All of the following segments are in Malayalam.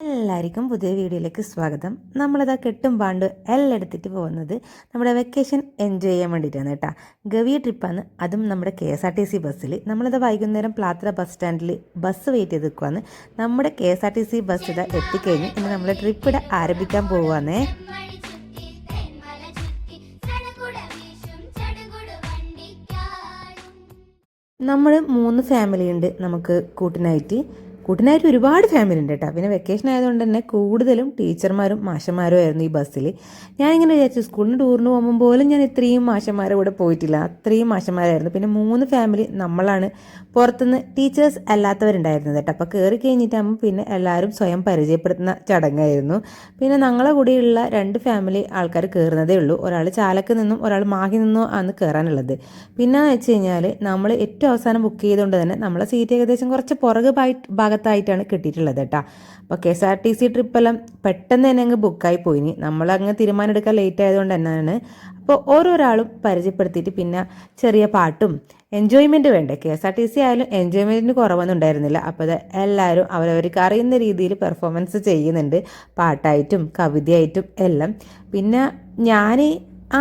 എല്ലാവർക്കും പുതിയ വീഡിയോയിലേക്ക് സ്വാഗതം. നമ്മളിതാ കെട്ടും പാണ്ട് എല്ലാം എടുത്തിട്ട് പോകുന്നത് നമ്മുടെ വെക്കേഷൻ എൻജോയ് ചെയ്യാൻ വേണ്ടിയിട്ടാണ് കേട്ടോ. ഗവി ട്രിപ്പാണ് അതും നമ്മുടെ K S R T C ബസ്സിൽ നമ്മളിത് വൈകുന്നേരം പ്ലാത്ര ബസ് സ്റ്റാൻഡിൽ ബസ് വെയിറ്റ് ചെയ്ത് നിൽക്കുവാണ് നമ്മുടെ K S R T C bus ഇതാ എത്തിക്കഴിഞ്ഞ് ഇനി നമ്മൾ ട്രിപ്പ് ഇവിടെ ആരംഭിക്കാൻ വണ്ടിക്കാടും നമ്മൾ മൂന്ന് ഫാമിലി ഉണ്ട് നമുക്ക് കൂട്ടിനായിട്ട്. കൂട്ടിനായിട്ട് ഒരുപാട് ഫാമിലി ഉണ്ട് കേട്ടോ പിന്നെ വെക്കേഷൻ ആയതുകൊണ്ട് തന്നെ കൂടുതലും ടീച്ചർമാരും മാഷന്മാരും ആയിരുന്നു ഈ ബസ്സിൽ ഞാനിങ്ങനെ വിചാരിച്ചു സ്കൂളിന് ടൂറിന് പോകുമ്പോൾ പോലും ഞാൻ ഇത്രയും മാഷന്മാരെ കൂടെ പോയിട്ടില്ല. അത്രയും മാഷന്മാരായിരുന്നു. പിന്നെ മൂന്ന് ഫാമിലി നമ്മളാണ്. പുറത്തുനിന്ന് ടീച്ചേഴ്സ് അല്ലാത്തവരുണ്ടായിരുന്നത് കേട്ടോ. അപ്പോൾ കയറി കഴിഞ്ഞിട്ടാകുമ്പോൾ പിന്നെ എല്ലാവരും സ്വയം പരിചയപ്പെടുത്തുന്ന ചടങ്ങായിരുന്നു. പിന്നെ ഞങ്ങളെ കൂടെയുള്ള രണ്ട് ഫാമിലി ആൾക്കാർ കയറുന്നതേ ഉള്ളൂ. ഒരാൾ ചാലക്ക് നിന്നും ഒരാൾ മാഹി നിന്നും ആണ് കയറാനുള്ളത് പിന്നെ വെച്ച് കഴിഞ്ഞാൽ നമ്മൾ ഏറ്റവും അവസാനം ബുക്ക് ചെയ്തുകൊണ്ട് തന്നെ നമ്മളെ സീറ്റ് ഏകദേശം കുറച്ച് പുറകെ ഭായി- ഭാഗത്തായിട്ടാണ് കിട്ടിയിട്ടുള്ളത് കേട്ടോ. അപ്പോൾ K S R T C ട്രിപ്പെല്ലാം പെട്ടെന്ന് തന്നെ അങ്ങ് ബുക്കായി പോയിനി നമ്മളങ്ങ് തീരുമാനം എടുക്കാൻ ലേറ്റ് ആയതുകൊണ്ട് തന്നെയാണ്. അപ്പോൾ ഓരോരാളും പരിചയപ്പെടുത്തിയിട്ട് പിന്നെ ചെറിയ പാട്ടും എൻജോയ്മെന്റ് വേണ്ടേ? K S R T C ആയാലും എൻജോയ്മെന്റിന് കുറവൊന്നും ഉണ്ടായിരുന്നില്ല. അപ്പോൾ എല്ലാവരും അവരവർക്ക് അറിയുന്ന രീതിയിൽ പെർഫോമൻസ് ചെയ്യുന്നുണ്ട്. പാട്ടായിട്ടും കവിതയായിട്ടും എല്ലാം. പിന്നെ ഞാൻ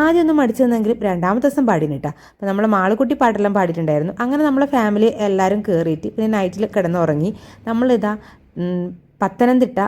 ആദ്യമൊന്നും മടിച്ചു നിന്നെങ്കിലും രണ്ടാമത്തെ ദിവസം പാടിന് കേട്ടോ അപ്പോൾ നമ്മൾ മാളുകുട്ടി പാട്ടെല്ലാം പാടിയിട്ടുണ്ടായിരുന്നു. അങ്ങനെ നമ്മളെ ഫാമിലി എല്ലാവരും കയറിയിട്ട് പിന്നെ നൈറ്റിൽ കിടന്നുറങ്ങി. നമ്മളിതാ പത്തനംതിട്ട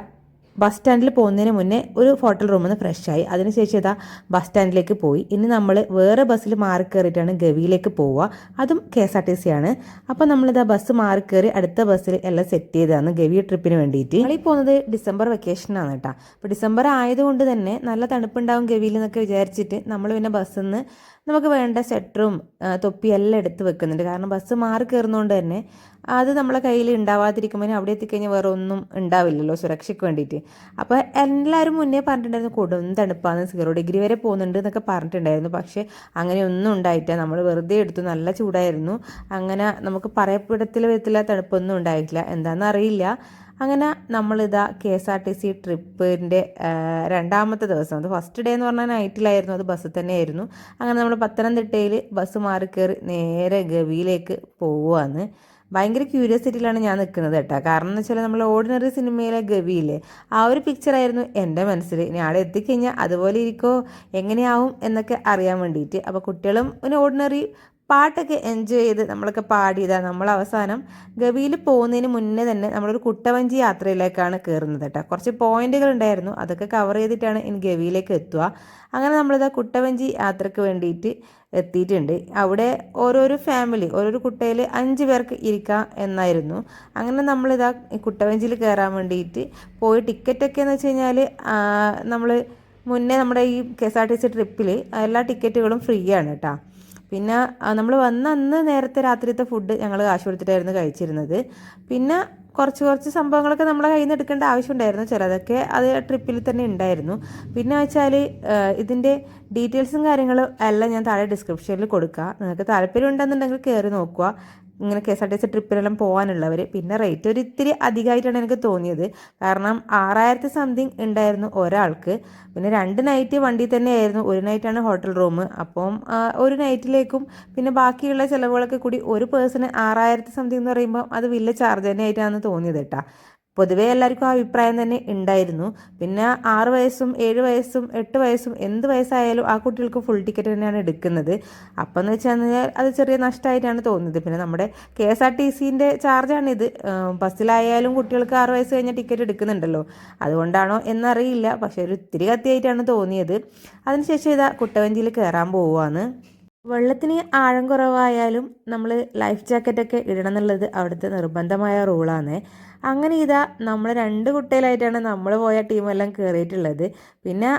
ബസ് സ്റ്റാൻഡിൽ പോകുന്നതിന് മുന്നേ ഒരു ഹോട്ടൽ റൂമിൽ നിന്ന് ഫ്രഷായി അതിനുശേഷം ഇതാ ബസ് സ്റ്റാൻഡിലേക്ക് പോയി. ഇനി നമ്മൾ വേറെ ബസ്സിൽ മാറി കയറിയിട്ടാണ് ഗവിയിലേക്ക് പോവുക. അതും K S R T C ആണ്. അപ്പോൾ നമ്മളിതാ ബസ് മാറി കയറി അടുത്ത ബസ്സിൽ എല്ലാം സെറ്റ് ചെയ്തതാണ് ഗവി ട്രിപ്പിന് വേണ്ടിയിട്ട്. ഞങ്ങളീ പോകുന്നത് ഡിസംബർ വെക്കേഷനാണ് കേട്ടോ. അപ്പോൾ ഡിസംബർ ആയതുകൊണ്ട് തന്നെ നല്ല തണുപ്പുണ്ടാവും ഗവിയിൽ എന്നൊക്കെ വിചാരിച്ചിട്ട് നമ്മൾ പിന്നെ ബസ്സിൽ നിന്ന് നമുക്ക് വേണ്ട സ്വെറ്ററും തൊപ്പിയെല്ലാം എടുത്ത് വെക്കുന്നുണ്ട്. കാരണം ബസ് മാറി കയറുന്നതുകൊണ്ട് തന്നെ അത് നമ്മളെ കയ്യിൽ ഉണ്ടാവാതിരിക്കുമ്പോൾ അവിടെ എത്തിക്കഴിഞ്ഞാൽ വേറെ ഒന്നും ഉണ്ടാവില്ലല്ലോ സുരക്ഷയ്ക്ക് വേണ്ടിയിട്ട് അപ്പോൾ എല്ലാവരും മുന്നേ പറഞ്ഞിട്ടുണ്ടായിരുന്നു കൊടും തണുപ്പാണ് സീറോ ഡിഗ്രി വരെ പോകുന്നുണ്ട് എന്നൊക്കെ പറഞ്ഞിട്ടുണ്ടായിരുന്നു. പക്ഷേ അങ്ങനെയൊന്നും ഉണ്ടായിട്ടില്ല. നമ്മൾ വെറുതെ എടുത്തു നല്ല ചൂടായിരുന്നു. അങ്ങനെ നമുക്ക് പറയപ്പെടത്തിൽ വരത്തില്ല തണുപ്പൊന്നും ഉണ്ടായിട്ടില്ല. എന്താണെന്ന് അറിയില്ല. അങ്ങനെ നമ്മളിതാ K S R T C ട്രിപ്പിന്റെ രണ്ടാമത്തെ ദിവസം. അത് ഫസ്റ്റ് ഡേ എന്ന് പറഞ്ഞാൽ നൈറ്റിലായിരുന്നു അത് ബസ്സിൽ തന്നെയായിരുന്നു. അങ്ങനെ നമ്മൾ പത്തനംതിട്ടയിൽ ബസ് മാറി കയറി നേരെ ഗവിയിലേക്ക് പോവുകയാണ്. ഭയങ്കര ക്യൂരിയോസിറ്റിയിലാണ് ഞാൻ നിൽക്കുന്നത് കേട്ടോ. കാരണം എന്ന് വെച്ചാൽ നമ്മൾ ഓർഡിനറി സിനിമയിലെ ഗവിയില്ലേ ആ ഒരു പിക്ചറായിരുന്നു എന്റെ മനസ്സിൽ ഇനി അവിടെ എത്തിക്കഴിഞ്ഞാൽ അതുപോലെ ഇരിക്കോ എങ്ങനെയാവും എന്നൊക്കെ അറിയാൻ വേണ്ടിയിട്ട്. അപ്പോൾ കുട്ടികളും ഒരു ഓർഡിനറി പാട്ടൊക്കെ എൻജോയ് ചെയ്ത് നമ്മളൊക്കെ പാടിയതാണ് നമ്മൾ അവസാനം ഗവിയിൽ പോകുന്നതിന് മുന്നേ തന്നെ നമ്മളൊരു കുട്ടവഞ്ചി യാത്രയിലേക്കാണ് കയറുന്നത് കേട്ടോ. കുറച്ച് പോയിന്റുകൾ ഉണ്ടായിരുന്നു. അതൊക്കെ കവർ ചെയ്തിട്ടാണ് ഇനി ഗവിയിലേക്ക് എത്തുക. അങ്ങനെ നമ്മളിതാ കുട്ടവഞ്ചി യാത്രയ്ക്ക് വേണ്ടിയിട്ട് എത്തിയിട്ടുണ്ട്. അവിടെ ഓരോരോ ഫാമിലി ഓരോരോ കുട്ടയിൽ അഞ്ച് പേർക്ക് ഇരിക്കാം എന്നായിരുന്നു. അങ്ങനെ നമ്മളിതാ കുട്ടവഞ്ചിയിൽ കയറാൻ വേണ്ടിയിട്ട് പോയി ടിക്കറ്റൊക്കെ എന്ന് വെച്ച് കഴിഞ്ഞാൽ നമ്മൾ മുന്നേ നമ്മുടെ ഈ K S R T C ട്രിപ്പിൽ എല്ലാ ടിക്കറ്റുകളും ഫ്രീ ആണ് കേട്ടോ. പിന്നെ നമ്മൾ വന്ന അന്ന് നേരത്തെ രാത്രിയത്തെ ഫുഡ് ഞങ്ങൾ കാശ് കൊടുത്തിട്ടായിരുന്നു കഴിച്ചിരുന്നത്. പിന്നെ കുറച്ച് കുറച്ച് സംഭവങ്ങളൊക്കെ നമ്മളെ കയ്യിൽ നിന്ന് എടുക്കേണ്ട ആവശ്യമുണ്ടായിരുന്നു ചിലതൊക്കെ അത് ട്രിപ്പിൽ തന്നെ ഉണ്ടായിരുന്നു. പിന്നെ വെച്ചാൽ ഇതിന്റെ ഡീറ്റെയിൽസും കാര്യങ്ങളും എല്ലാം ഞാൻ താഴെ ഡിസ്ക്രിപ്ഷനിൽ കൊടുക്കുക നിങ്ങൾക്ക് താല്പര്യം ഉണ്ടെന്നുണ്ടെങ്കിൽ കയറി നോക്കുക. ഇങ്ങനെ K S R T C ട്രിപ്പിനെല്ലാം പോകാനുള്ളവർ പിന്നെ റേറ്റ് ഒരു ഇത്തിരി അധികമായിട്ടാണ് എനിക്ക് തോന്നിയത്. കാരണം ആറായിരത്തി സംതിങ് ഉണ്ടായിരുന്നു ഒരാൾക്ക്. പിന്നെ രണ്ട് നൈറ്റ് വണ്ടി തന്നെയായിരുന്നു. ഒരു നൈറ്റാണ് ഹോട്ടൽ റൂം അപ്പം ഒരു നൈറ്റിലേക്കും പിന്നെ ബാക്കിയുള്ള ചിലവുകളൊക്കെ കൂടി ഒരു പേഴ്സണ് ആറായിരത്തി സംതിങ് എന്ന് പറയുമ്പോൾ അത് വലിയ ചാർജ് തന്നെ ആയിട്ടാണ് തോന്നിയത് കേട്ടോ. പൊതുവേ എല്ലാവർക്കും ആ അഭിപ്രായം തന്നെ ഉണ്ടായിരുന്നു. പിന്നെ ആറ് വയസ്സും ഏഴ് വയസ്സും എട്ട് വയസ്സും എന്ത് വയസ്സായാലും ആ കുട്ടികൾക്ക് ഫുൾ ടിക്കറ്റ് തന്നെയാണ് എടുക്കുന്നത്. അപ്പം എന്ന് വെച്ചാൽ അത് ചെറിയ നഷ്ടമായിട്ടാണ് തോന്നുന്നത്. പിന്നെ നമ്മുടെ കെ എസ് ആർ ടി സിന്റെ ചാർജാണിത് ബസ്സിലായാലും കുട്ടികൾക്ക് ആറ് വയസ്സ് കഴിഞ്ഞാൽ ടിക്കറ്റ് എടുക്കുന്നുണ്ടല്ലോ. അതുകൊണ്ടാണോ എന്നറിയില്ല. പക്ഷേ ഒരു ഇത്തിരി കത്തിയായിട്ടാണ് തോന്നിയത്. അതിനുശേഷം ഇതാ കുട്ടവഞ്ചിയിൽ കയറാൻ പോവുകയാണ്. വെള്ളത്തിന് ആഴം കുറവായാലും നമ്മൾ ലൈഫ് ജാക്കറ്റൊക്കെ ഇടണം എന്നുള്ളത് അവിടുത്തെ നിർബന്ധമായ റൂളാണ് അങ്ങനെ ഇതാ നമ്മൾ രണ്ട് കുട്ടികളായിട്ടാണ് നമ്മൾ പോയ ടീമെല്ലാം കയറിയിട്ടുള്ളത് പിന്നെ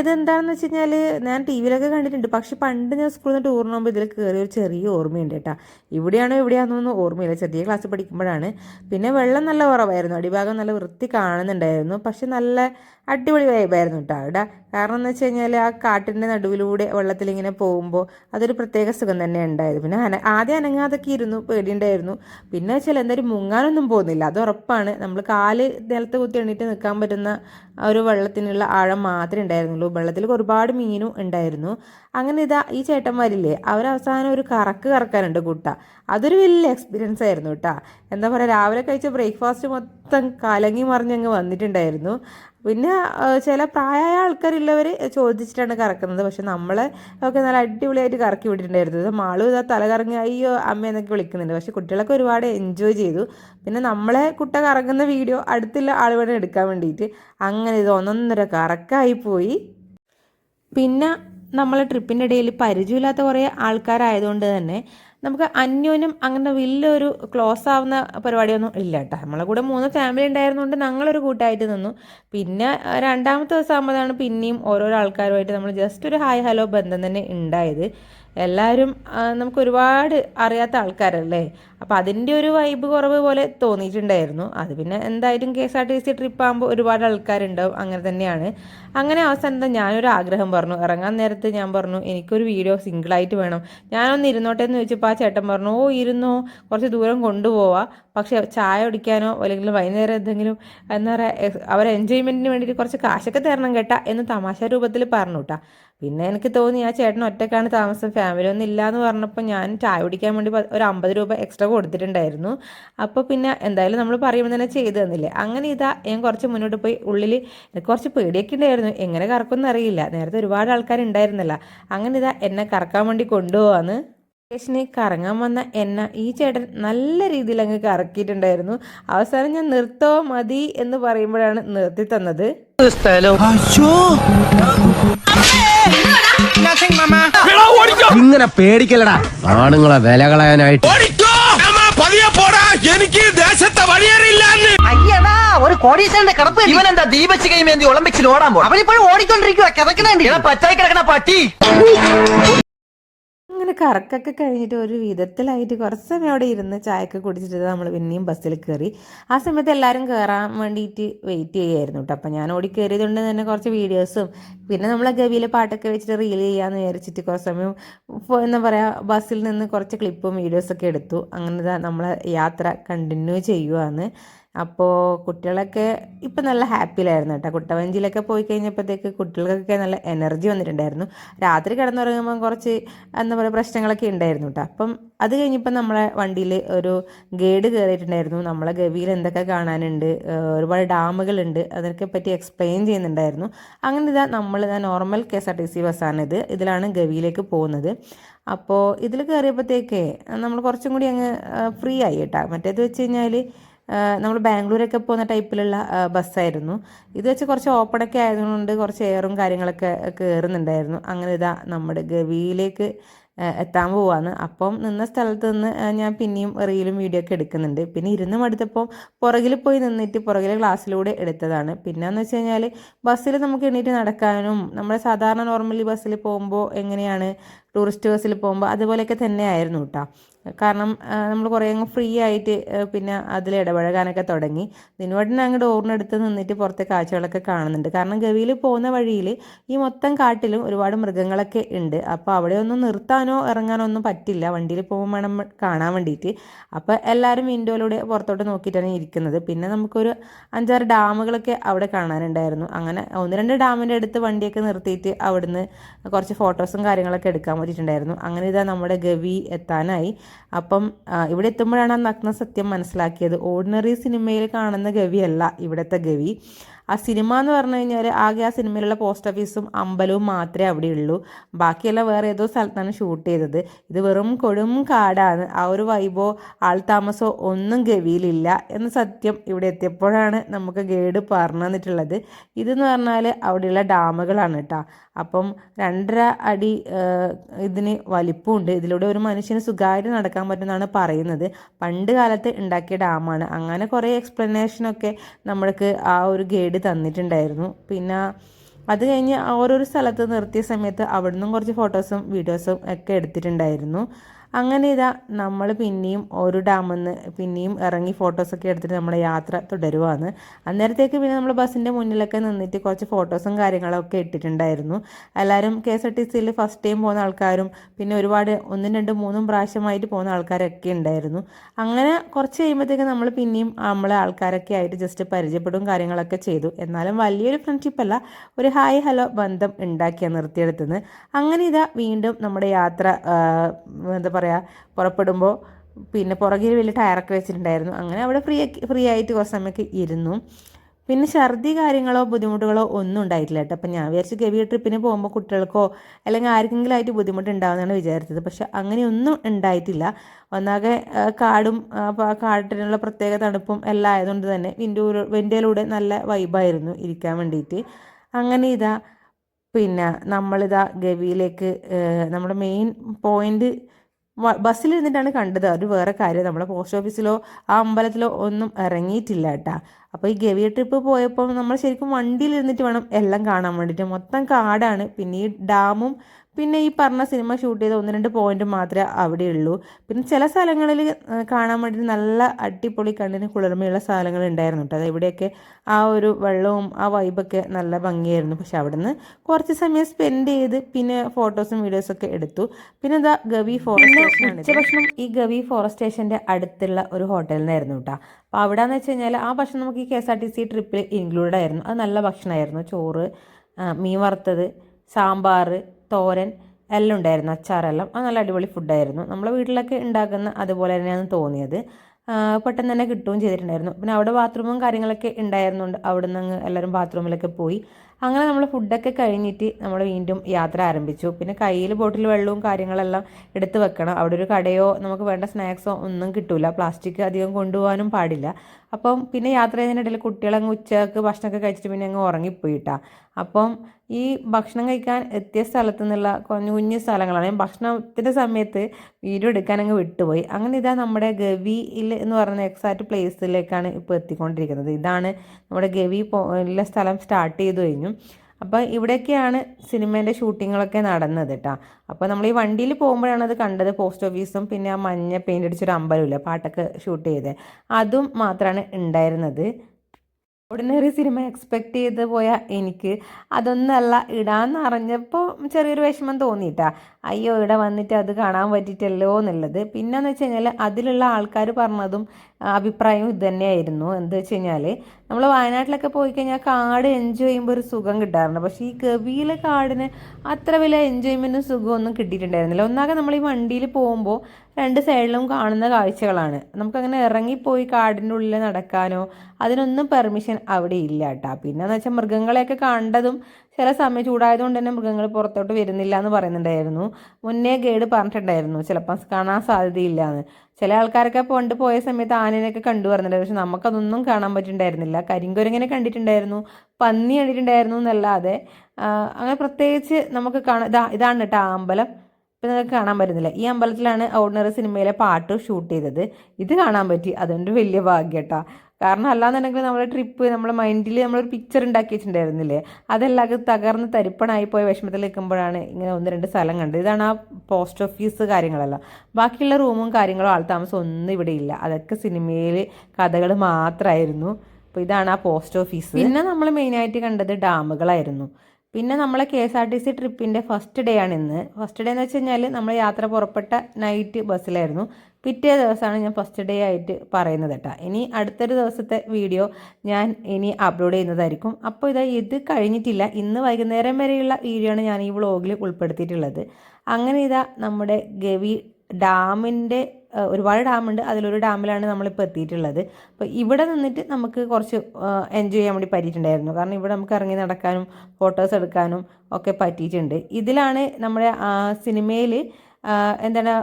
ഇതെന്താണെന്ന് വെച്ച് കഴിഞ്ഞാൽ ഞാൻ ടി വിയിലൊക്കെ കണ്ടിട്ടുണ്ട്. പക്ഷെ പണ്ട് ഞാൻ സ്കൂളിൽ നിന്ന് ടൂറിന് പോകുമ്പോൾ ഇതിൽ കയറിയ ഒരു ചെറിയ ഓർമ്മയുണ്ട് കേട്ടോ. ഇവിടെയാണോ ഇവിടെയാണെന്നൊന്നും ഓർമ്മയില്ല. ചെറിയ ക്ലാസ് പഠിക്കുമ്പോഴാണ്. പിന്നെ വെള്ളം നല്ല കുറവായിരുന്നു. അടിഭാഗം നല്ല വൃത്തി കാണുന്നുണ്ടായിരുന്നു. പക്ഷെ നല്ല അടിപൊളി വൈബായിരുന്നു കേട്ടോ. അവിടെ കാരണം എന്ന് വെച്ച് കഴിഞ്ഞാൽ ആ കാട്ടിന്റെ നടുവിലൂടെ വെള്ളത്തിൽ ഇങ്ങനെ പോകുമ്പോൾ അതൊരു പ്രത്യേക സുഖം തന്നെ ഉണ്ടായിരുന്നു പിന്നെ അന ആദ്യം അനങ്ങാതൊക്കെ ഇരുന്നു പേടിയുണ്ടായിരുന്നു. പിന്നെ വെച്ചാൽ എന്തായാലും മുങ്ങാനൊന്നും പോകുന്നില്ല. അത് ഉറപ്പാണ്. നമ്മൾ കാൽ നിലത്ത് കുത്തി എണീറ്റ് നിൽക്കാൻ പറ്റുന്ന ഒരു വെള്ളത്തിനുള്ള ആഴം മാത്രമേ ഉണ്ടായിരുന്നുള്ളൂ. വെള്ളത്തിൽ ഒരുപാട് മീനും ഉണ്ടായിരുന്നു. അങ്ങനെ ഇതാ ഈ ചേട്ടന്മാരില്ലേ അവരവസാനം ഒരു കറക്ക് കറക്കാനുണ്ട് കൂട്ട. അതൊരു വലിയ എക്സ്പീരിയൻസ് ആയിരുന്നു കേട്ടോ എന്താ പറയുക രാവിലെ കഴിച്ച ബ്രേക്ക്ഫാസ്റ്റ് മൊത്തം കലങ്ങി മറിഞ്ഞങ്ങ് വന്നിട്ടുണ്ടായിരുന്നു. പിന്നെ ചില പ്രായമായ ആൾക്കാരുള്ളവർ ചോദിച്ചിട്ടാണ് കറക്കുന്നത്. പക്ഷെ നമ്മളെ ഒക്കെ നല്ല അടിപൊളിയായിട്ട് കറക്കി വിട്ടിട്ടുണ്ടായിരുന്നു. മാളും ഇതാ തല കറങ്ങി അയ്യോ അമ്മ എന്നൊക്കെ വിളിക്കുന്നുണ്ട്. പക്ഷെ കുട്ടികളൊക്കെ ഒരുപാട് എൻജോയ് ചെയ്തു. പിന്നെ നമ്മളെ കുട്ട കറങ്ങുന്ന വീഡിയോ അടുത്തുള്ള ആളുകളെ എടുക്കാൻ വേണ്ടിയിട്ട്. അങ്ങനെ ഇത് ഒന്നൊന്നര കറക്കായി പോയി. പിന്നെ നമ്മളെ ട്രിപ്പിന്റെ ഇടയിൽ പരിചയമില്ലാത്ത കുറേ ആൾക്കാരായതുകൊണ്ട് തന്നെ നമുക്ക് അന്യോന്യം അങ്ങനെ വലിയൊരു ക്ലോസ് ആവുന്ന പരിപാടിയൊന്നും ഇല്ല കേട്ടോ നമ്മളെ കൂടെ മൂന്ന് ഫാമിലി ഉണ്ടായിരുന്നുകൊണ്ട് ഞങ്ങളൊരു കൂട്ടായിട്ട് നിന്നു. പിന്നെ രണ്ടാമത്തെ ദിവസം ആകുമ്പോഴാണ് പിന്നെയും ഓരോരോ ആൾക്കാരുമായിട്ട് നമ്മൾ ജസ്റ്റ് ഒരു ഹായ് ഹലോ ബന്ധം തന്നെ ഉണ്ടായത്. എല്ലാവരും നമുക്ക് ഒരുപാട് അറിയാത്ത ആൾക്കാരല്ലേ? അപ്പോൾ അതിന്റെ ഒരു വൈബ് കുറവ് പോലെ തോന്നിയിട്ടുണ്ടായിരുന്നു. അത് പിന്നെ എന്തായാലും K S R T C trip ആകുമ്പോൾ ഒരുപാട് ആൾക്കാരുണ്ടാവും. അങ്ങനെ തന്നെയാണ്. അങ്ങനെ അവസാനം എന്താ ഞാനൊരു ആഗ്രഹം പറഞ്ഞു. ഇറങ്ങാൻ നേരത്ത് ഞാൻ പറഞ്ഞു എനിക്കൊരു വീഡിയോ സിംഗിളായിട്ട് വേണം. ഞാനൊന്ന് ഇരുന്നോട്ടെ എന്ന് ചോദിച്ചപ്പോൾ ആ ചേട്ടൻ പറഞ്ഞു ഓ ഇരുന്നോ? കുറച്ച് ദൂരം കൊണ്ടുപോവാ. പക്ഷേ ചായ കുടിക്കാനോ അല്ലെങ്കിൽ വൈകുന്നേരം എന്തെങ്കിലും എന്താ പറയുക അവരെ എൻജോയ്മെന്റിന് വേണ്ടിയിട്ട് കുറച്ച് കാശൊക്കെ തരണം കേട്ടാ എന്ന് തമാശ രൂപത്തിൽ പറഞ്ഞു കേട്ടാ പിന്നെ എനിക്ക് തോന്നി ആ ചേട്ടൻ ഒറ്റക്കാണ് താമസം ഫാമിലി ഒന്നും ഇല്ല എന്ന് പറഞ്ഞപ്പോൾ ഞാൻ ചായ കുടിക്കാൻ വേണ്ടി ഒരു അമ്പത് രൂപ എക്സ്ട്രാ കൊടുത്തിട്ടുണ്ടായിരുന്നു. അപ്പോൾ പിന്നെ എന്തായാലും നമ്മൾ പറയുമ്പോൾ തന്നെ ചെയ്തു തന്നില്ലേ? അങ്ങനെ ഇതാ ഞാൻ കുറച്ച് മുന്നോട്ട് പോയി ഉള്ളിൽ എനിക്ക് കുറച്ച് പേടിയൊക്കെ ഉണ്ടായിരുന്നു. എങ്ങനെ കറക്കുമെന്ന് അറിയില്ല. നേരത്തെ ഒരുപാട് ആൾക്കാർ ഉണ്ടായിരുന്നില്ല അങ്ങനെ ഇതാ എന്നെ കറക്കാൻ വേണ്ടി കൊണ്ടുപോവാന്ന്. സ്റ്റേഷന് കറങ്ങാൻ വന്ന എന്ന ഈ ചേട്ടൻ നല്ല രീതിയിൽ അങ്ങ് കറക്കിയിട്ടുണ്ടായിരുന്നു. അവസാനം ഞാൻ നിർത്തോ മതി എന്ന് പറയുമ്പോഴാണ് നിർത്തി തന്നത്. ഇങ്ങനെ പേടിക്കലടാ ആണുങ്ങളെ വില കളയാനായിട്ട്. എനിക്ക് ദേശത്തെ വഴിയേറിയില്ലാന്ന്. അയ്യടാ ഒരു കോടീശ്വരന്റെ കിടപ്പ് ഇവനെന്താ ദീപശികയും എന്തി ഒളിമ്പിക്സിൽ ഓടാൻ പോകും അവനിപ്പോഴും ഓടിക്കൊണ്ടിരിക്കുക കിടക്കണേ പച്ചായി കിടക്കണ പട്ടി. അങ്ങനെ കറക്കൊക്കെ കഴിഞ്ഞിട്ട് ഒരു വിധത്തിലായിട്ട് കുറച്ച് സമയം അവിടെ ഇരുന്ന് ചായയൊക്കെ കുടിച്ചിട്ട് നമ്മൾ പിന്നെയും ബസ്സിൽ കയറി ആ സമയത്ത് എല്ലാവരും കയറാൻ വേണ്ടിയിട്ട് വെയിറ്റ് ചെയ്യായിരുന്നു കേട്ടോ അപ്പം ഞാൻ ഓടി കയറിയതുകൊണ്ട് തന്നെ കുറച്ച് വീഡിയോസും പിന്നെ നമ്മൾ ഗവിയിലെ പാട്ടൊക്കെ വെച്ചിട്ട് റീൽ ചെയ്യാമെന്ന് വിചാരിച്ചിട്ട് കുറച്ച് സമയം എന്താ പറയുക ബസ്സിൽ നിന്ന് കുറച്ച് ക്ലിപ്പും വീഡിയോസൊക്കെ എടുത്തു. അങ്ങനെ നമ്മളെ യാത്ര കണ്ടിന്യൂ ചെയ്യുവാന്ന്. അപ്പോൾ കുട്ടികളൊക്കെ ഇപ്പം നല്ല ഹാപ്പിയിലായിരുന്നു കേട്ടോ. കുട്ടവഞ്ചിയിലൊക്കെ പോയി കഴിഞ്ഞപ്പോഴത്തേക്ക് കുട്ടികൾക്കൊക്കെ നല്ല എനർജി വന്നിട്ടുണ്ടായിരുന്നു. രാത്രി കിടന്നുറങ്ങുമ്പോൾ കുറച്ച് എന്താ പറയുക പ്രശ്നങ്ങളൊക്കെ ഉണ്ടായിരുന്നു കേട്ടോ. അപ്പം അത് കഴിഞ്ഞപ്പോൾ നമ്മളെ വണ്ടിയിൽ ഒരു ഗൈഡ് കയറിയിട്ടുണ്ടായിരുന്നു. നമ്മളെ ഗവിയിൽ എന്തൊക്കെ കാണാനുണ്ട് ഒരുപാട് ഡാമുകളുണ്ട് അതിനൊക്കെ പറ്റി എക്സ്പ്ലെയിൻ ചെയ്യുന്നുണ്ടായിരുന്നു. അങ്ങനെ ഇതാ നമ്മൾ ഇതാ normal K S R T C ബസ്സാണിത്. ഇതിലാണ് ഗവിയിലേക്ക് പോകുന്നത്. അപ്പോൾ ഇതിൽ കയറിയപ്പോഴത്തേക്കേ നമ്മൾ കുറച്ചും കൂടി അങ്ങ് ഫ്രീ ആയി കേട്ടോ. മറ്റേത് വെച്ച് കഴിഞ്ഞാൽ നമ്മൾ ബാംഗ്ലൂരൊക്കെ പോകുന്ന ടൈപ്പിലുള്ള ബസ്സായിരുന്നു. ഇത് വെച്ച് കുറച്ച് ഓപ്പണൊക്കെ ആയതുകൊണ്ട് കുറച്ച് എയറും കാര്യങ്ങളൊക്കെ കയറുന്നുണ്ടായിരുന്നു അങ്ങനെ ഇതാ നമ്മുടെ ഗവിയിലേക്ക് എത്താൻ പോവാണ് അപ്പം നിന്ന സ്ഥലത്ത് നിന്ന് ഞാൻ പിന്നെയും റീലും വീഡിയോ ഒക്കെ എടുക്കുന്നുണ്ട്. പിന്നെ ഇരുന്ന് മടുത്തപ്പോൾ പുറകിൽ പോയി നിന്നിട്ട് പുറകിലെ ക്ലാസ്സിലൂടെ എടുത്തതാണ്. പിന്നെന്ന് വെച്ച് കഴിഞ്ഞാൽ ബസ്സിൽ നമുക്ക് എണീറ്റ് നടക്കാനും നമ്മുടെ സാധാരണ നോർമലി ബസ്സിൽ പോകുമ്പോൾ എങ്ങനെയാണ് ടൂറിസ്റ്റ് ബസ്സിൽ പോകുമ്പോൾ അതുപോലെയൊക്കെ തന്നെയായിരുന്നു കേട്ടോ കാരണം നമ്മൾ കുറേ അങ്ങ് ഫ്രീ ആയിട്ട് പിന്നെ അതിൽ ഇടപഴകാനൊക്കെ തുടങ്ങി. ദിനുവേട്ടൻ അങ്ങ് ഡോറിനടുത്ത് നിന്നിട്ട് പുറത്തെ കാഴ്ചകളൊക്കെ കാണുന്നുണ്ട്. കാരണം ഗവിയിൽ പോകുന്ന വഴിയിൽ ഈ മൊത്തം കാട്ടിലും ഒരുപാട് മൃഗങ്ങളൊക്കെ ഉണ്ട് അപ്പോൾ അവിടെ ഒന്നും നിർത്താനോ ഇറങ്ങാനോ ഒന്നും പറ്റില്ല. വണ്ടിയിൽ പോകുമ്പോൾ വേണം കാണാൻ വേണ്ടിയിട്ട് അപ്പോൾ എല്ലാവരും വിൻഡോയിലൂടെ പുറത്തോട്ട് നോക്കിയിട്ടാണ് ഇരിക്കുന്നത്. പിന്നെ നമുക്കൊരു അഞ്ചാറ് ഡാമുകളൊക്കെ അവിടെ കാണാനുണ്ടായിരുന്നു. അങ്ങനെ ഒന്ന് രണ്ട് ഡാമിന്റെ അടുത്ത് വണ്ടിയൊക്കെ നിർത്തിയിട്ട് അവിടുന്ന് കുറച്ച് ഫോട്ടോസും കാര്യങ്ങളൊക്കെ എടുക്കാൻ പറ്റിയിട്ടുണ്ടായിരുന്നു അങ്ങനെ ഇതാ നമ്മുടെ ഗവി എത്താനായി. അപ്പം ഇവിടെ എത്തുമ്പോഴാണ് ആ നഗ്ന സത്യം മനസ്സിലാക്കിയത് ഓർഡിനറി സിനിമയിൽ കാണുന്ന ഗവിയല്ല ഇവിടുത്തെ ഗവി. ആ സിനിമ എന്ന് പറഞ്ഞു കഴിഞ്ഞാൽ ആകെ ആ സിനിമയിലുള്ള പോസ്റ്റ് ഓഫീസും അമ്പലവും മാത്രമേ അവിടെ ഉള്ളൂ. ബാക്കിയെല്ലാം വേറെ ഏതോ സ്ഥലത്താണ് ഷൂട്ട് ചെയ്തത്. ഇത് വെറും കൊടും കാടാണ്. ആ ഒരു വൈബോ ആൾ താമസമോ ഒന്നും ഗവിയിലില്ല എന്ന സത്യം ഇവിടെ എത്തിയപ്പോഴാണ് നമുക്ക് ഗൈഡ് പറഞ്ഞു തന്നിട്ടുള്ളത്. ഇതെന്ന് പറഞ്ഞാൽ അവിടെയുള്ള ഡാമുകളാണ് കേട്ടോ. അപ്പം രണ്ടര അടി ഇതിന് വലിപ്പമുണ്ട്. ഇതിലൂടെ ഒരു മനുഷ്യന് സുഖമായിട്ട് നടക്കാൻ പറ്റുമെന്നാണ് പറയുന്നത്. പണ്ട് കാലത്ത് ഉണ്ടാക്കിയ ഡാമാണ്. അങ്ങനെ കുറേ എക്സ്പ്ലനേഷനൊക്കെ നമ്മൾക്ക് ആ ഒരു ഗൈഡ് തന്നിട്ടുണ്ടായിരുന്നു. പിന്നെ അത് കഴിഞ്ഞ് ഓരോരോ സ്ഥലത്ത് നിർത്തിയ സമയത്ത് അവിടുന്ന് കുറച്ച് ഫോട്ടോസും വീഡിയോസും ഒക്കെ എടുത്തിട്ടുണ്ടായിരുന്നു. അങ്ങനെ ഇതാ നമ്മൾ പിന്നെയും ഒരു ഡാമിൽ നിന്ന് പിന്നെയും ഇറങ്ങി ഫോട്ടോസൊക്കെ എടുത്തിട്ട് നമ്മുടെ യാത്ര തുടരുവാണ്. അന്നേരത്തേക്ക് പിന്നെ നമ്മൾ ബസ്സിന്റെ മുന്നിലൊക്കെ നിന്നിട്ട് കുറച്ച് ഫോട്ടോസും കാര്യങ്ങളൊക്കെ ഇട്ടിട്ടുണ്ടായിരുന്നു. എല്ലാവരും കെ എസ് ആർ ടി സിയിൽ ഫസ്റ്റ് ടൈം പോകുന്ന ആൾക്കാരും പിന്നെ ഒരുപാട് ഒന്നും രണ്ടും മൂന്നും പ്രാവശ്യമായിട്ട് പോകുന്ന ആൾക്കാരൊക്കെ ഉണ്ടായിരുന്നു. അങ്ങനെ കുറച്ച് കഴിയുമ്പോഴത്തേക്ക് നമ്മൾ പിന്നെയും നമ്മളെ ആൾക്കാരൊക്കെ ആയിട്ട് ജസ്റ്റ് പരിചയപ്പെടും കാര്യങ്ങളൊക്കെ ചെയ്തു. എന്നാലും വലിയൊരു ഫ്രണ്ട്ഷിപ്പ് അല്ല ഒരു ഹായ് ഹലോ ബന്ധം ഉണ്ടാക്കിയ നിർത്തിയെടുത്തുനിന്ന് അങ്ങനെ ഇതാ വീണ്ടും നമ്മുടെ യാത്ര എന്താ പറയുക പുറപ്പെടുമ്പോൾ പിന്നെ പുറകിൽ വലിയ ടയറൊക്കെ വെച്ചിട്ടുണ്ടായിരുന്നു. അങ്ങനെ അവിടെ ഫ്രീ ഫ്രീ ആയിട്ട് കുറച്ച് സമയമൊക്കെ ഇരുന്നു. പിന്നെ ഛർദി കാര്യങ്ങളോ ബുദ്ധിമുട്ടുകളോ ഒന്നും ഉണ്ടായിട്ടില്ല കേട്ടോ. അപ്പം ഞാൻ വിചാരിച്ചു ഗവി ട്രിപ്പിന് പോകുമ്പോൾ കുട്ടികൾക്കോ അല്ലെങ്കിൽ ആർക്കെങ്കിലും ആയിട്ട് ബുദ്ധിമുട്ട് ഉണ്ടാവുമെന്നാണ് വിചാരിച്ചത്. പക്ഷെ അങ്ങനെയൊന്നും ഉണ്ടായിട്ടില്ല. ഒന്നാകെ കാടും കാട്ടിനുള്ള പ്രത്യേക തണുപ്പും എല്ലാം ആയതുകൊണ്ട് തന്നെ വിൻഡോ വിൻഡോയിലൂടെ നല്ല വൈബായിരുന്നു ഇരിക്കാൻ വേണ്ടിയിട്ട്. അങ്ങനെ ഇതാ പിന്നെ നമ്മളിതാ ഗവിയിലേക്ക് നമ്മുടെ മെയിൻ പോയിന്റ് ബസ്സിലിരുന്നിട്ടാണ് കണ്ടത്. ഒരു വേറെ കാര്യം. നമ്മളെ പോസ്റ്റ് ഓഫീസിലോ ആ അമ്പലത്തിലോ ഒന്നും ഇറങ്ങിയിട്ടില്ല കേട്ടാ. അപ്പോൾ ഈ ഗവി ട്രിപ്പ് പോയപ്പോൾ നമ്മൾ ശരിക്കും വണ്ടിയിലിരുന്നിട്ട് വേണം എല്ലാം കാണാൻ വേണ്ടിയിട്ട് മൊത്തം കാടാണ്. പിന്നെ ഈ ഡാമും പിന്നെ ഈ പറഞ്ഞ സിനിമ ഷൂട്ട് ചെയ്ത ഒന്ന് രണ്ട് പോയിന്റ് മാത്രമേ അവിടെ ഉള്ളൂ. പിന്നെ ചില സ്ഥലങ്ങളിൽ കാണാൻ വേണ്ടിയിട്ട് നല്ല അടിപൊളി കണ്ണിന് കുളിർമയുള്ള സ്ഥലങ്ങൾ ഉണ്ടായിരുന്നു കേട്ടോ. അത് ഇവിടെയൊക്കെ ആ ഒരു വെള്ളവും ആ വൈബൊക്കെ നല്ല ഭംഗിയായിരുന്നു. പക്ഷെ അവിടുന്ന് കുറച്ച് സമയം സ്പെൻഡ് ചെയ്ത് പിന്നെ ഫോട്ടോസും വീഡിയോസൊക്കെ എടുത്തു. പിന്നെ എന്താ ഗവി ഫോറസ്റ്റ് ഉച്ചഭക്ഷണം ഈ ഗവി ഫോറസ്റ്റ് സ്റ്റേഷന്റെ അടുത്തുള്ള ഒരു ഹോട്ടലിൽ നിന്നായിരുന്നു കേട്ടോ. അപ്പോൾ അവിടെ എന്ന് വെച്ച് കഴിഞ്ഞാൽ ആ ഭക്ഷണം നമുക്ക് ഈ K S R T C ട്രിപ്പിൽ ഇൻക്ലൂഡ് ആയിരുന്നു. അത് നല്ല ഭക്ഷണമായിരുന്നു ചോറ് മീൻ വറുത്തത് സാമ്പാർ തോരൻ എല്ലാം ഉണ്ടായിരുന്നു അച്ചാറെല്ലാം. അത് നല്ല അടിപൊളി ഫുഡായിരുന്നു നമ്മളെ വീട്ടിലൊക്കെ ഉണ്ടാക്കുന്ന അതുപോലെ തന്നെയാണ് തോന്നിയത്. പെട്ടെന്ന് തന്നെ കിട്ടുകയും ചെയ്തിട്ടുണ്ടായിരുന്നു. പിന്നെ അവിടെ ബാത്റൂമും കാര്യങ്ങളൊക്കെ ഉണ്ടായിരുന്നുണ്ട് അവിടെ നിന്ന് എല്ലാവരും ബാത്റൂമിലൊക്കെ പോയി. അങ്ങനെ നമ്മൾ ഫുഡൊക്കെ കഴിഞ്ഞിട്ട് നമ്മൾ വീണ്ടും യാത്ര ആരംഭിച്ചു. പിന്നെ കയ്യിൽ ബോട്ടിൽ വെള്ളവും കാര്യങ്ങളെല്ലാം എടുത്ത് വെക്കണം. അവിടെ ഒരു കടയോ നമുക്ക് വേണ്ട സ്നാക്സോ ഒന്നും കിട്ടില്ല പ്ലാസ്റ്റിക് അധികം കൊണ്ടുപോകാനും പാടില്ല. അപ്പം പിന്നെ യാത്ര ചെയ്യുന്നതിനിടയിൽ കുട്ടികളങ്ങ് ഉച്ചയ്ക്ക് ഭക്ഷണമൊക്കെ കഴിച്ചിട്ട് പിന്നെ അങ്ങ് ഉറങ്ങിപ്പോയിട്ടാ അപ്പം ഈ ഭക്ഷണം കഴിക്കാൻ എത്തിയ സ്ഥലത്തു നിന്നുള്ള കുഞ്ഞു കുഞ്ഞു സ്ഥലങ്ങളാണ്. ഭക്ഷണത്തിന്റെ സമയത്ത് വീഡിയോ എടുക്കാൻ അങ്ങ് വിട്ടുപോയി. അങ്ങനെ ഇതാ നമ്മുടെ ഗവിയിൽ എന്ന് പറയുന്ന എക്സാക്റ്റ് പ്ലേസിലേക്കാണ് ഇപ്പോൾ എത്തിക്കൊണ്ടിരിക്കുന്നത്. ഇതാണ് നമ്മുടെ ഗവി ഉള്ള സ്ഥലം സ്റ്റാർട്ട് ചെയ്തു കഴിഞ്ഞു. അപ്പോൾ ഇവിടെയൊക്കെയാണ് സിനിമേന്റെ ഷൂട്ടിങ്ങുകളൊക്കെ നടന്നത് കേട്ടോ. അപ്പോൾ നമ്മൾ ഈ വണ്ടിയിൽ പോകുമ്പോഴാണ് അത് കണ്ടത്. പോസ്റ്റ് ഓഫീസും പിന്നെ ആ മഞ്ഞ പെയിന്റ് അടിച്ചൊരു അമ്പലമില്ല പാട്ടൊക്കെ ഷൂട്ട് ചെയ്തത് അതും മാത്രമാണ് ഉണ്ടായിരുന്നത്. ഓർഡിനറി സിനിമ എക്സ്പെക്ട് ചെയ്ത് പോയ എനിക്ക് അതൊന്നല്ല ഇടാന്ന് അറിഞ്ഞപ്പോൾ ചെറിയൊരു വിഷമം തോന്നിയിട്ടാ. അയ്യോ ഇവിടെ വന്നിട്ട് അത് കാണാൻ പറ്റിയിട്ടല്ലോ എന്നുള്ളത്. പിന്നെന്ന് വെച്ച് കഴിഞ്ഞാൽ അതിലുള്ള ആൾക്കാർ പറഞ്ഞതും അഭിപ്രായവും ഇത് തന്നെയായിരുന്നു. എന്താ വെച്ച് കഴിഞ്ഞാൽ നമ്മൾ വയനാട്ടിലൊക്കെ പോയി കഴിഞ്ഞാൽ കാട് എൻജോയ് ചെയ്യുമ്പോൾ ഒരു സുഖം കിട്ടാറുണ്ട്. പക്ഷേ ഈ ഗവിയിലെ കാടിന് അത്ര വലിയ എൻജോയ്മെന്റും സുഖമൊന്നും കിട്ടിയിട്ടുണ്ടായിരുന്നില്ല. ഒന്നാകെ നമ്മൾ ഈ വണ്ടിയിൽ പോകുമ്പോൾ രണ്ട് സൈഡിലും കാണുന്ന കാഴ്ചകളാണ്. നമുക്കങ്ങനെ ഇറങ്ങിപ്പോയി കാടിന്റെ ഉള്ളിൽ നടക്കാനോ അതിനൊന്നും പെർമിഷൻ അവിടെ ഇല്ല കേട്ടോ പിന്നെയെന്ന് വെച്ചാൽ മൃഗങ്ങളെയൊക്കെ കണ്ടതും ചില സമയം ചൂടായതുകൊണ്ട് തന്നെ മൃഗങ്ങൾ പുറത്തോട്ട് വരുന്നില്ല എന്ന് പറയുന്നുണ്ടായിരുന്നു. മുന്നേ ഗൈഡ് പറഞ്ഞിട്ടുണ്ടായിരുന്നു ചിലപ്പം കാണാൻ സാധ്യതയില്ല എന്ന് ചില ആൾക്കാരൊക്കെ പണ്ട് പോയ സമയത്ത് ആനേനെയൊക്കെ കണ്ടു പറഞ്ഞിട്ടുണ്ട് പക്ഷെ നമുക്കതൊന്നും കാണാൻ പറ്റിയിട്ടുണ്ടായിരുന്നില്ല കരിങ്കുരങ്ങനെ കണ്ടിട്ടുണ്ടായിരുന്നു പന്നി കണ്ടിട്ടുണ്ടായിരുന്നു എന്നല്ലാതെ അങ്ങനെ പ്രത്യേകിച്ച് നമുക്ക് കാണാൻ ഇതാ ഇതാണ് കേട്ടോ അമ്പലം. ഇപ്പം നിങ്ങൾക്ക് കാണാൻ പറ്റുന്നില്ല. ഈ അമ്പലത്തിലാണ് ഓർഡിനറി സിനിമയിലെ പാട്ട് ഷൂട്ട് ചെയ്തത്. ഇത് കാണാൻ പറ്റി. അതുകൊണ്ട് വലിയ ഭാഗ്യം കേട്ടോ കാരണം അല്ലാന്നുണ്ടെങ്കിൽ നമ്മുടെ ട്രിപ്പ് നമ്മുടെ മൈൻഡിൽ നമ്മളൊരു പിക്ചർ ഉണ്ടാക്കി വെച്ചിട്ടുണ്ടായിരുന്നില്ലേ? അതെല്ലാം തകർന്ന് തരിപ്പണായി പോയ വിഷമത്തിൽ നിൽക്കുമ്പോഴാണ് ഇങ്ങനെ ഒന്ന് രണ്ട് സ്ഥലം കണ്ടത്. ഇതാണ് ആ പോസ്റ്റ് ഓഫീസ് കാര്യങ്ങളെല്ലാം. ബാക്കിയുള്ള റൂമും കാര്യങ്ങളും ആൾ താമസം ഒന്നും ഇവിടെ ഇല്ല. അതൊക്കെ സിനിമയിൽ കഥകൾ മാത്രമായിരുന്നു അപ്പോൾ ഇതാണ് ആ പോസ്റ്റ് ഓഫീസ് പിന്നെ നമ്മൾ മെയിനായിട്ട് കണ്ടത് ഡാമുകളായിരുന്നു. പിന്നെ നമ്മളെ K S R T C ട്രിപ്പിന്റെ first day ആണ് ഇന്ന്. ഫസ്റ്റ് ഡേ എന്ന് വെച്ച് കഴിഞ്ഞാൽ നമ്മൾ യാത്ര പുറപ്പെട്ട നൈറ്റ് ബസ്സിലായിരുന്നു. പിറ്റേ ദിവസമാണ് ഞാൻ ഫസ്റ്റ് ഡേ ആയിട്ട് പറയുന്നത് കേട്ടോ. ഇനി അടുത്തൊരു ദിവസത്തെ വീഡിയോ ഞാൻ ഇനി അപ്ലോഡ് ചെയ്യുന്നതായിരിക്കും. അപ്പോൾ ഇതാ ഇത് കഴിഞ്ഞിട്ടില്ല. ഇന്ന് വൈകുന്നേരം വരെയുള്ള വീഡിയോ ആണ് ഞാൻ ഈ വ്ളോഗിൽ ഉൾപ്പെടുത്തിയിട്ടുള്ളത്. അങ്ങനെ ഇതാ നമ്മുടെ ഗവി ഡാമിന്റെ ഒരുപാട് ഡാമുണ്ട്. അതിലൊരു ഡാമിലാണ് നമ്മളിപ്പോൾ എത്തിയിട്ടുള്ളത്. അപ്പോൾ ഇവിടെ നിന്നിട്ട് നമുക്ക് കുറച്ച് എൻജോയ് ചെയ്യാൻ വേണ്ടി പറ്റിയിട്ടുണ്ടായിരുന്നു. കാരണം ഇവിടെ നമുക്ക് ഇറങ്ങി നടക്കാനും ഫോട്ടോസ് എടുക്കാനും ഒക്കെ പറ്റിയിട്ടുണ്ട്. ഇതിലാണ് നമ്മുടെ സിനിമയിൽ എന്താണ്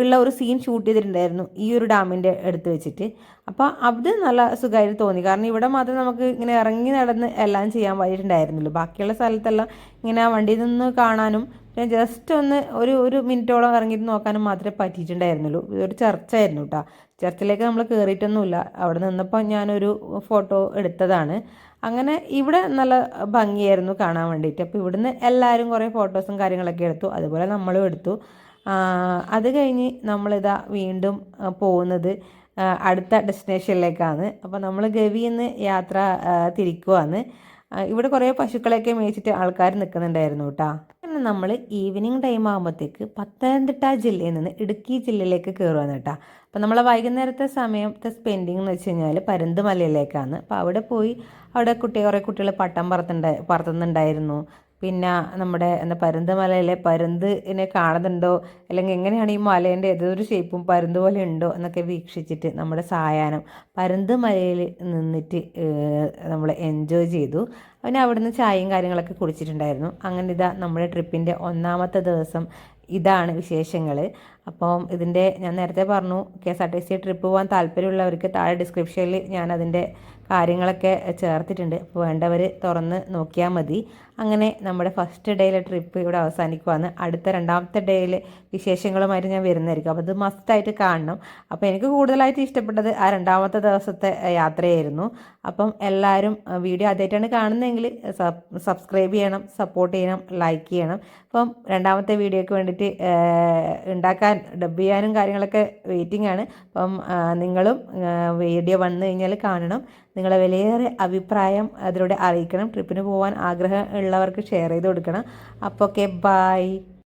ഉള്ള ഒരു സീൻ ഷൂട്ട് ചെയ്തിട്ടുണ്ടായിരുന്നു ഈ ഒരു ഡാമിന്റെ അടുത്ത് വെച്ചിട്ട്. അപ്പോൾ അത് നല്ല സുഖമായിട്ട് തോന്നി. കാരണം ഇവിടെ മാത്രം നമുക്ക് ഇങ്ങനെ ഇറങ്ങി നടന്ന് എല്ലാം ചെയ്യാൻ പറ്റിയിട്ടുണ്ടായിരുന്നുള്ളൂ. ബാക്കിയുള്ള സ്ഥലത്തെല്ലാം ഇങ്ങനെ വണ്ടിയിൽ നിന്ന് കാണാനും പിന്നെ ജസ്റ്റ് ഒന്ന് ഒരു ഒരു മിനിറ്റോളം ഇറങ്ങിയിട്ട് നോക്കാനും മാത്രമേ പറ്റിയിട്ടുണ്ടായിരുന്നുള്ളൂ. ഇതൊരു ചർച്ചായിരുന്നു കേട്ടോ ചർച്ചിലേക്ക് നമ്മൾ കയറിയിട്ടൊന്നുമില്ല അവിടെ നിന്നപ്പോൾ ഞാനൊരു ഫോട്ടോ എടുത്തതാണ്. അങ്ങനെ ഇവിടെ നല്ല ഭംഗിയായിരുന്നു കാണാൻ വേണ്ടിയിട്ട്. അപ്പോൾ ഇവിടുന്ന് എല്ലാവരും കുറേ ഫോട്ടോസും കാര്യങ്ങളൊക്കെ എടുത്തു. അതുപോലെ നമ്മളും എടുത്തു. അത് കഴിഞ്ഞ് നമ്മളിതാ വീണ്ടും പോകുന്നത് അടുത്ത ഡെസ്റ്റിനേഷനിലേക്കാണ്. അപ്പോൾ നമ്മൾ ഗവിയിൽ നിന്ന് യാത്ര തിരിക്കുവാണ്. ഇവിടെ കുറേ പശുക്കളെയൊക്കെ മേയിച്ചിട്ട് ആൾക്കാർ നിൽക്കുന്നുണ്ടായിരുന്നു കേട്ടോ പിന്നെ നമ്മൾ ഈവനിങ് ടൈം ആകുമ്പോഴത്തേക്ക് പത്തനംതിട്ട ജില്ലയിൽ നിന്ന് ഇടുക്കി ജില്ലയിലേക്ക് കയറുവാണ് കേട്ടോ. അപ്പോൾ നമ്മളെ വൈകുന്നേരത്തെ സമയത്തെ സ്പെൻഡിങ് എന്ന് വെച്ച് കഴിഞ്ഞാൽ പരുന്തുമലയിലേക്കാണ്. അപ്പോൾ അവിടെ പോയി അവിടെ കുട്ടി കുറേ കുട്ടികൾ പട്ടം പറത്തുണ്ടായി പറത്തുന്നുണ്ടായിരുന്നു. പിന്നെ നമ്മുടെ എന്താ പരുന്ത് മലയിലെ പരുന്തിനെ കാണുന്നുണ്ടോ? അല്ലെങ്കിൽ എങ്ങനെയാണ് ഈ മലേന്റെ ഏതൊരു ഷേപ്പും പരുന്ത് പോലെ ഉണ്ടോ എന്നൊക്കെ വീക്ഷിച്ചിട്ട് നമ്മുടെ സായാഹ്നം പരുന്ത് മലയിൽ നിന്നിട്ട് നമ്മൾ എൻജോയ് ചെയ്തു. പിന്നെ അവിടുന്ന് ചായയും കാര്യങ്ങളൊക്കെ കുടിച്ചിട്ടുണ്ടായിരുന്നു. അങ്ങനെ ഇതാ നമ്മുടെ ട്രിപ്പിന്റെ ഒന്നാമത്തെ ദിവസം ഇതാണ് വിശേഷങ്ങൾ അപ്പം ഇതിന്റെ ഞാൻ നേരത്തെ പറഞ്ഞു K S R T C trip പോകാൻ താല്പര്യമുള്ളവർക്ക് താഴെ ഡിസ്ക്രിപ്ഷനിൽ ഞാൻ അതിന്റെ കാര്യങ്ങളൊക്കെ ചേർത്തിട്ടുണ്ട്. അപ്പോൾ വേണ്ടവർ തുറന്ന് നോക്കിയാൽ മതി. അങ്ങനെ നമ്മുടെ ഫസ്റ്റ് ഡേയിലെ ട്രിപ്പ് ഇവിടെ അവസാനിക്കുവാണ്. അടുത്ത രണ്ടാമത്തെ ഡേയിൽ വിശേഷങ്ങളുമായിട്ട് ഞാൻ വരുന്നതായിരിക്കും. അപ്പോൾ അത് മസ്റ്റായിട്ട് കാണണം. അപ്പോൾ എനിക്ക് കൂടുതലായിട്ട് ഇഷ്ടപ്പെട്ടത് ആ രണ്ടാമത്തെ ദിവസത്തെ യാത്രയായിരുന്നു. അപ്പം എല്ലാവരും വീഡിയോ ആദ്യമായിട്ടാണ് കാണുന്നതെങ്കിൽ സബ്സ്ക്രൈബ് ചെയ്യണം സപ്പോർട്ട് ചെയ്യണം ലൈക്ക് ചെയ്യണം. അപ്പം രണ്ടാമത്തെ വീഡിയോയ്ക്ക് വേണ്ടിയിട്ട് ഉണ്ടാക്കാൻ ഡബ് ചെയ്യാനും കാര്യങ്ങളൊക്കെ വെയിറ്റിംഗ് ആണ്. അപ്പം നിങ്ങളും വീഡിയോ വന്നു കഴിഞ്ഞാൽ കാണണം. നിങ്ങളെ വിലയേറെ അഭിപ്രായം അതിലൂടെ അറിയിക്കണം. ട്രിപ്പിന് പോകാൻ ആഗ്രഹം ഉള്ളവർക്ക് ഷെയർ ചെയ്ത് കൊടുക്കണം. അപ്പോൾ ഓക്കെ ബായ്